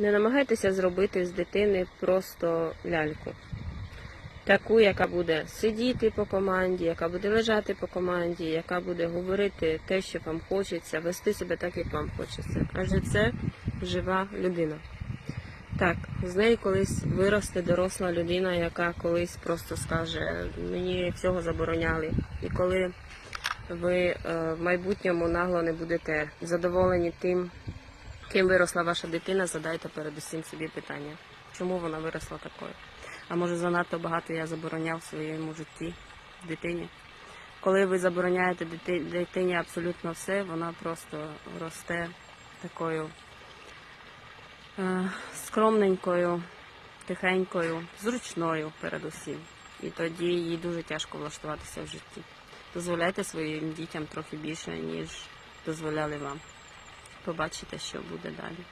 Не намагайтеся зробити з дитини просто ляльку. Таку, яка буде сидіти по команді, яка буде лежати по команді, яка буде говорити те, що вам хочеться, вести себе так, як вам хочеться. Адже це жива людина. Так, з неї колись виросте доросла людина, яка колись просто скаже, мені всього забороняли. І коли ви е, в майбутньому нагло не будете задоволені тим, ким виросла ваша дитина, задайте передусім собі питання, чому вона виросла такою. А може занадто багато я забороняв в своєму житті дитині. Коли ви забороняєте дитині абсолютно все, вона просто росте такою е, скромненькою, тихенькою, зручною передусім. І тоді їй дуже тяжко влаштуватися в житті. Дозволяйте своїм дітям трохи більше, ніж дозволяли вам. Побачите, що буде далі.